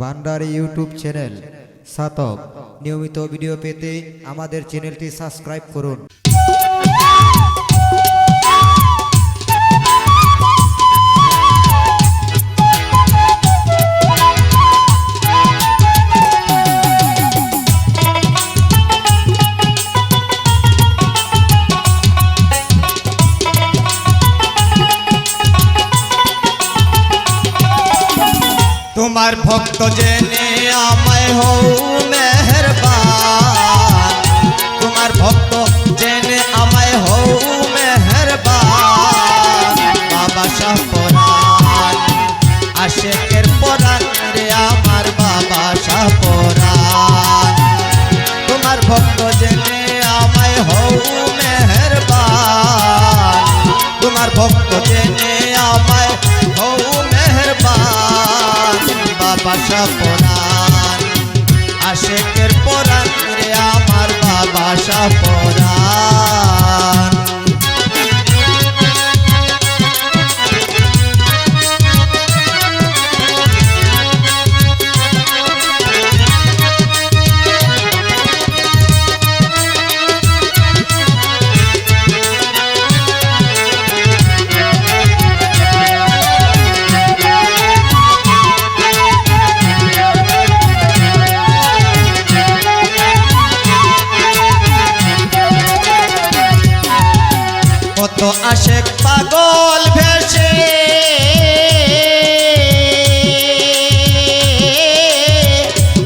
ভান্ডারি YouTube channel সাতক। নিয়মিত video পেতে আমাদের চ্যানেলটি সাবস্ক্রাইব করুন। তোমার ভক্ত জেনে আমায় হও মেহরবান। তোমার ভক্ত জেনে আমায় হও মেহরবান। বাবা শাহ পরাণ বাবা সাপরান আশেকের পরাণ রে আমার বাবা সাপরান কত আশেক পাগল ভেসে।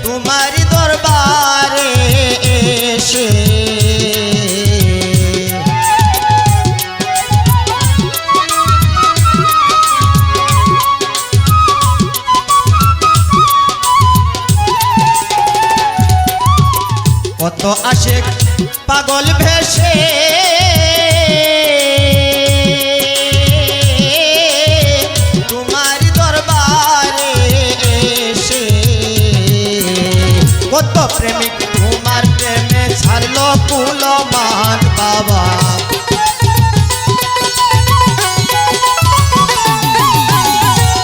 তোমারি দরবারে এসে। কত আশেক পাগল ভেসে। প্রেমিক তোমার প্রেমে ছাড়লো কুলমান বাবা।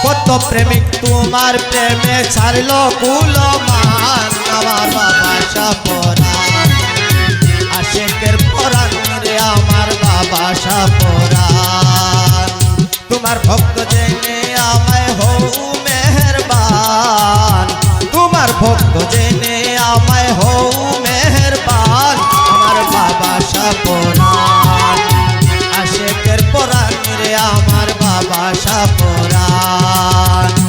কত প্রেমিক তোমার প্রেমে ছাড়লো কুলমান আমার বাবা সাপরান আশেকের পরাণ রে আমার বাবা সাপরান তোমার ভক্ত জেনে আমায় হও মেহরবান। তোমার ভক্ত জেনে মেহরবান আমার বাবা সাপরান আশেকের পরাণ রে আমার বাবা সাপরান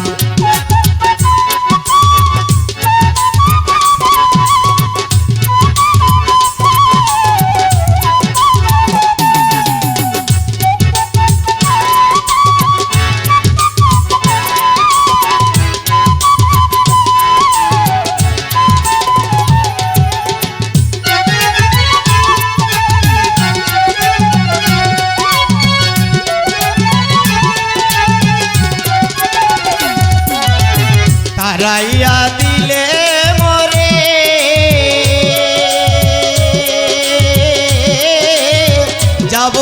যাব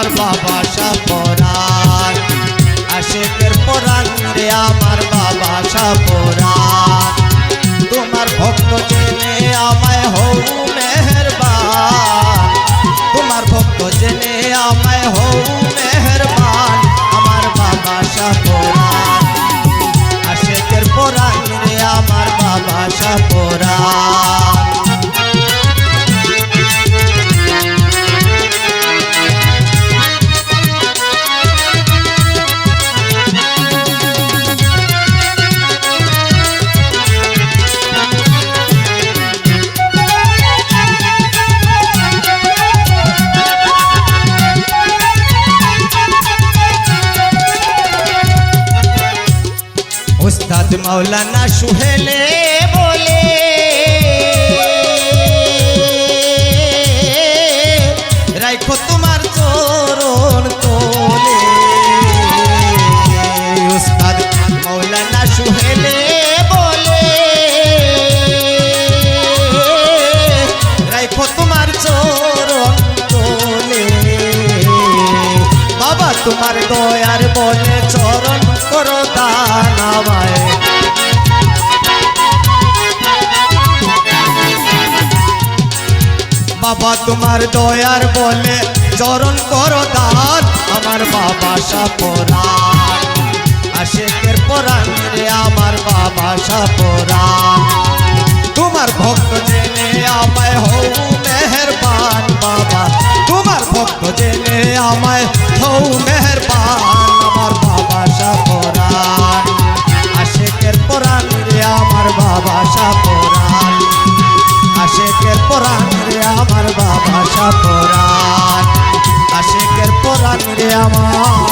আমার বাবা সাপরান। আশেকের পরাণ রে আমার বাবা সাপরান। তোমার ভক্ত জেনে আমায় হও মেহরবান। তোমার ভক্ত জেনে আমায় হও মেহরবান, আমার বাবা সাপরান। আশেকের পরাণ রে আমার বাবা সাপরান। উস্তাদ মাওলানা সুহেলে বলে রাখো তোমার চরণ তোলে উস্তাদ মাওলানা সুহেলে বলে রাখো তোমার চরণ তোলে বাবা তোমার দয়ার বলে চরণ বাবা তোমার দয়ার বলে চরণ করো দান আমার বাবা সাপরান আশেকের পরাণ রে আমার বাবা সাপরান তোমার ভক্ত জেনে আমায় হৌ মেহরবান বাবা। তোমার ভক্ত জেনে আমায় হৌ মেহরবান yeah,